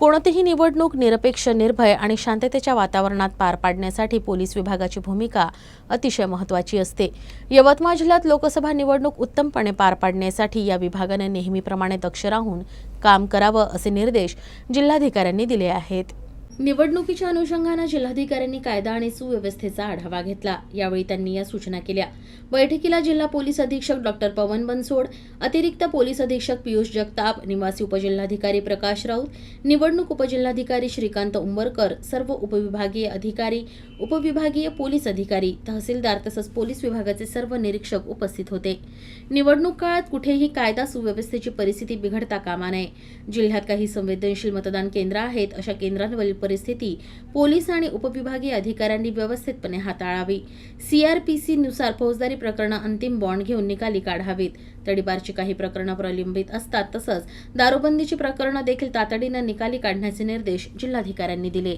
कोणतीही निवडणूक निरपेक्ष निर्भय आणि शांततेच्या वातावरणात पार पाडण्यासाठी पोलीस विभागाची भूमिका अतिशय महत्त्वाची असते. यवतमाळ जिल्ह्यात लोकसभा निवडणूक उत्तमपणे पार पाडण्यासाठी या विभागाने नेहमीप्रमाणे दक्ष राहून काम करावं असे निर्देश जिल्हाधिकाऱ्यांनी दिले आहेत. निवडणुकीच्या अनुषंगानं जिल्हाधिकाऱ्यांनी कायदा आणि सुव्यवस्थेचा आढावा घेतला. यावेळी त्यांनी या सूचना केल्या. बैठकीला जिल्हा पोलीस अधीक्षक डॉक्टर पवन बनसोड अतिरिक्त पोलीस अधीक्षक पियुष जगताप निवासी उपजिल्हाधिकारी प्रकाश राऊत निवडणूक उपजिल्हाधिकारी श्रीकांत उंबरकर सर्व उपविभागीय अधिकारी उपविभागीय पोलीस अधिकारी तहसीलदार तसंच पोलीस विभागाचे सर्व निरीक्षक उपस्थित होते. निवडणूक काळात कुठेही कायदा सुव्यवस्थेची परिस्थिती बिघडता कामा नये. जिल्ह्यात काही संवेदनशील मतदान केंद्र आहेत अशा केंद्रांवरील परिस्थिती पोलीस आणि उपविभागीय अधिकाऱ्यांनी व्यवस्थितपणे हाताळावी. सीआरपीसी नुसार फौजदारी प्रकरणं अंतिम बॉन्ड घेऊन निकाली काढावीत. तडीबारची काही प्रकरणं प्रलंबित असतात तसंच दारूबंदीची प्रकरणं देखील तातडीनं निकाली काढण्याचे निर्देश जिल्हाधिकाऱ्यांनी दिले.